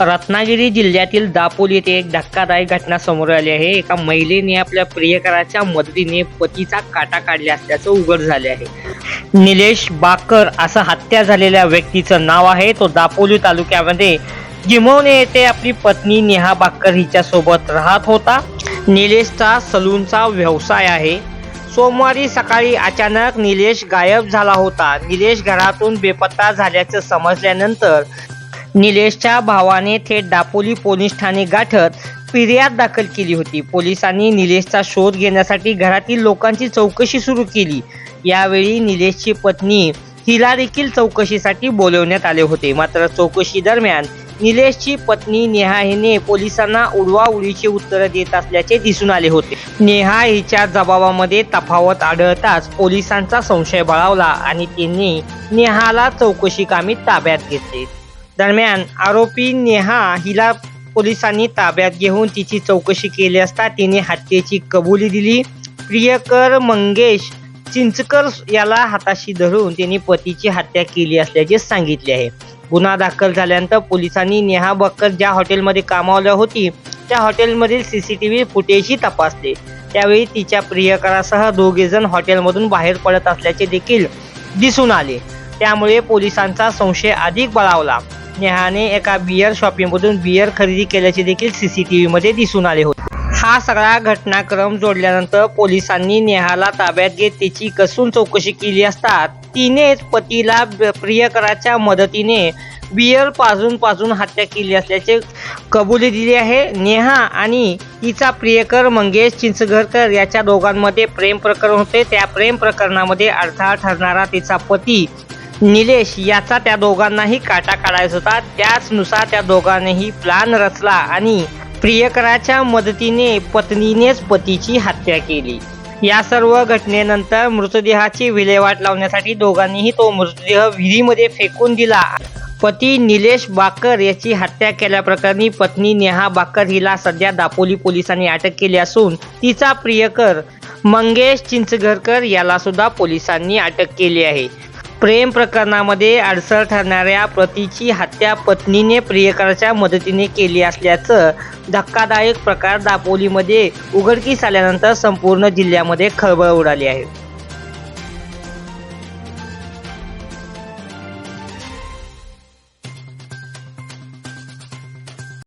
रत्नागिरी जिल्ह्यातील दापोली येथे एक धक्कादायक घटना समोर आली आहे. एका महिलेने आपल्या प्रियकराच्या मदतीने पतीचा काटा काढला असल्याचं उघड झाले आहे. निलेश बाकर असं हत्या झालेल्या व्यक्तीचं नाव आहे. तो दापोली तालुक्यामध्ये गिमवणे येथे आपली पत्नी नेहा बाकर हिच्या सोबत राहत होता. निलेशचा सलूनचा व्यवसाय आहे. सोमवारी सकाळी अचानक निलेश गायब झाला होता. निलेश घरातून बेपत्ता झाल्याचं समजल्यानंतर निलेशच्या भावाने थेट दापोली पोलीस ठाणे गाठत फिर्याद दाखल केली होती. पोलिसांनी निलेशचा शोध घेण्यासाठी घरातील लोकांची चौकशी सुरू केली. यावेळी निलेशची पत्नी हिला देखील चौकशीसाठी बोलवण्यात आले होते. मात्र चौकशी दरम्यान निलेशची पत्नी नेहा हिने पोलिसांना उडवाउडीची उत्तरं देत असल्याचे दिसून आले होते. नेहा हिच्या जबाबामध्ये तफावत आढळताच पोलिसांचा संशय बळावला आणि त्यांनी नेहाला चौकशी कामी ताब्यात घेतले. दरम्यान आरोपी नेहा हिला पोलिसांनी ताब्यात घेऊन तिची चौकशी केली असता तिने हत्येची कबुली दिली. प्रियकर मंगेश चिंचकर याला हाताशी धरून त्यांनी पतीची हत्या केली असल्याचे सांगितले आहे. गुन्हा दाखल झाल्यानंतर पोलिसांनी नेहा बक्कर ज्या हॉटेलमध्ये कामावल्या होती त्या हॉटेलमधील सी सी टी व्ही फुटेजही तपासले. त्यावेळी तिच्या प्रियकरासह दोघे जण हॉटेलमधून बाहेर पडत असल्याचे देखील दिसून आले. त्यामुळे पोलिसांचा संशय अधिक बळावला. नेहाने एका बियर शॉपीमधून बियर खरेदी केल्याचे देखील सीसीटीव्ही मध्ये दिसून आले होते. हा सगळा घटनाक्रम जोडल्यानंतर पोलिसांनी नेहाला ताब्यात घेत तिची कसून चौकशी केली असता तिनेच पतीला ब- प्रियकराच्या मदतीने बियर पाजून पाजून हत्या केली असल्याचे कबुली दिली आहे. नेहा आणि तिचा प्रियकर मंगेश चिंचघरकर याच्या दोघांमध्ये प्रेम प्रकरण होते. त्या प्रेम प्रकरणामध्ये अडथळा ठरणारा तिचा पती निलेश याचा त्या दोघांनाही काटा काढायचा होता. त्याचनुसार त्या दोघांनीही प्लान रचला आणि प्रियकराच्या मदतीने पत्नीनेच पतीची हत्या केली. या सर्व घटनेनंतर मृतदेहाची विल्हेवाट लावण्यासाठी दोघांनीही तो मृतदेह विहिरीमध्ये फेकून दिला. पती निलेश बाकर याची हत्या केल्याप्रकरणी पत्नी नेहा बाकर हिला सध्या दापोली पोलिसांनी अटक केली असून तिचा प्रियकर मंगेश चिंचघरकर याला सुद्धा पोलिसांनी अटक केली आहे. प्रेम प्रकरणामध्ये अडसर ठरणाऱ्या पतीची हत्या पत्नीने प्रियकराच्या मदतीने केली असल्याचं धक्कादायक प्रकार दापोलीमध्ये उघडकीस आल्यानंतर संपूर्ण जिल्ह्यामध्ये खळबळ उडाली आहे.